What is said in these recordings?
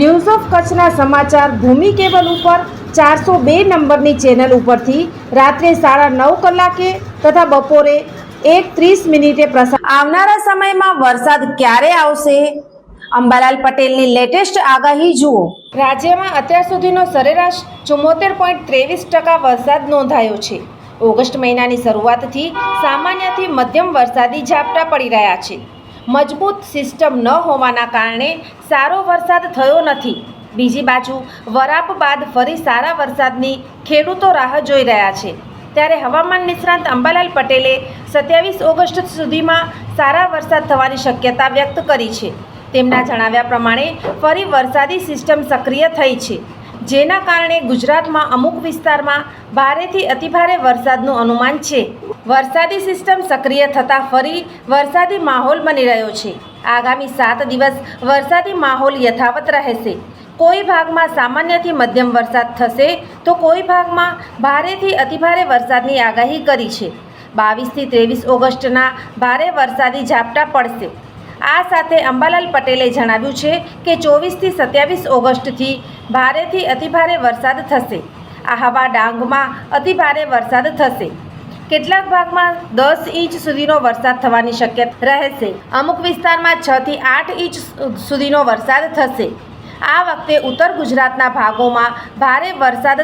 news of કચ્છના સમાચાર ભૂમિ cable ઉપર ચારસો બે નંબરની ચેનલ ઉપરથી રાત્રે સાડા નવ કલાકે તથા બપોરે એક ત્રીસ મિનિટે પ્રસાર આવનારા સમયમાં વરસાદ ક્યારે આવશે? અંબાલાલ પટેલની લેટેસ્ટ આગાહી જુઓ. રાજ્યમાં અત્યાર સુધીનો સરેરાશ ચુમ્મોતેર પોઈન્ટ ત્રેવીસ ટકા વરસાદ નોંધાયો છે. ઓગસ્ટ મહિનાની શરૂઆતથી સામાન્યથી મધ્યમ વરસાદી ઝાપટા પડી રહ્યા છે. મજબૂત સિસ્ટમ ન હોવાના કારણે સારો વરસાદ થયો નથી. બીજી બાજુ, વરાપ બાદ ફરી સારા વરસાદની ખેડૂતો રાહ જોઈ રહ્યા છે. ત્યારે હવામાન નિષ્ણાંત અંબાલાલ પટેલે સત્યાવીસ ઓગસ્ટ સુધીમાં સારા વરસાદ થવાની શક્યતા વ્યક્ત કરી છે. તેમના જણાવ્યા પ્રમાણે, ફરી વરસાદી સિસ્ટમ સક્રિય થઈ છે. જેના કારણે ગુજરાતમાં અમુક વિસ્તારમાં ભારેથી અતિભારે વરસાદનું અનુમાન છે. વરસાદી સિસ્ટમ સક્રિય થતાં ફરી વરસાદી માહોલ બની રહ્યો છે. આગામી સાત દિવસ વરસાદી માહોલ યથાવત રહેશે. કોઈ ભાગમાં સામાન્યથી મધ્યમ વરસાદ થશે તો કોઈ ભાગમાં ભારેથી અતિભારે વરસાદની આગાહી કરી છે. બાવીસથી ત્રેવીસ ઓગસ્ટના ભારે વરસાદી ઝાપટા પડશે. આ સાથે અંબાલાલ પટેલે જણાવ્યું છે કે ચોવીસથી સત્યાવીસ ઓગસ્ટથી ભારેથી અતિભારે વરસાદ થશે. આ હવા ડાંગમાં અતિભારે વરસાદ થશે. કેટલાક ભાગમાં દસ ઇંચ સુધીનો વરસાદ થવાની શક્યતા રહેશે. અમુક વિસ્તારમાં છ થી આઠ ઇંચ સુધીનો વરસાદ થશે. આ વખતે ઉત્તર ગુજરાતના ભાગોમાં ભારે વરસાદ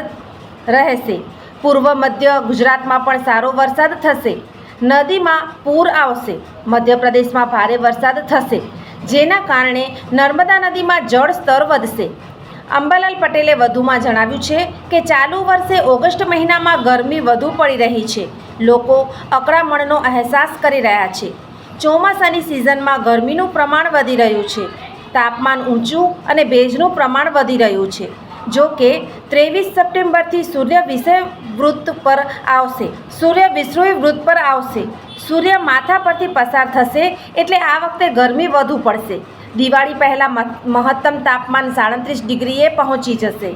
રહેશે. પૂર્વ મધ્ય ગુજરાતમાં પણ સારો વરસાદ થશે. નદીમાં પૂર આવશે. મધ્યપ્રદેશમાં ભારે વરસાદ થશે, જેના કારણે નર્મદા નદીમાં જળ સ્તર વધશે. અંબાલાલ પટેલે વધુમાં જણાવ્યું છે કે ચાલુ વર્ષે ઓગસ્ટ મહિનામાં ગરમી વધુ પડી રહી છે. લોકો અકળામણનો અહેસાસ કરી રહ્યા છે. ચોમાસાની સિઝનમાં ગરમીનું પ્રમાણ વધી રહ્યું છે. તાપમાન ઊંચું અને ભેજનું પ્રમાણ વધી રહ્યું છે. જો કે ત્રેવીસ સપ્ટેમ્બરથી સૂર્ય વિષય વૃત્ત પર આવશે. સૂર્ય વિષ્ણુય વૃત્ત પર આવશે. સૂર્ય માથા પરથી પસાર થશે એટલે આ વખતે ગરમી વધુ પડશે. દિવાળી પહેલાં મહ- મહત્તમ તાપમાન સાડત્રીસ ડિગ્રીએ પહોંચી જશે.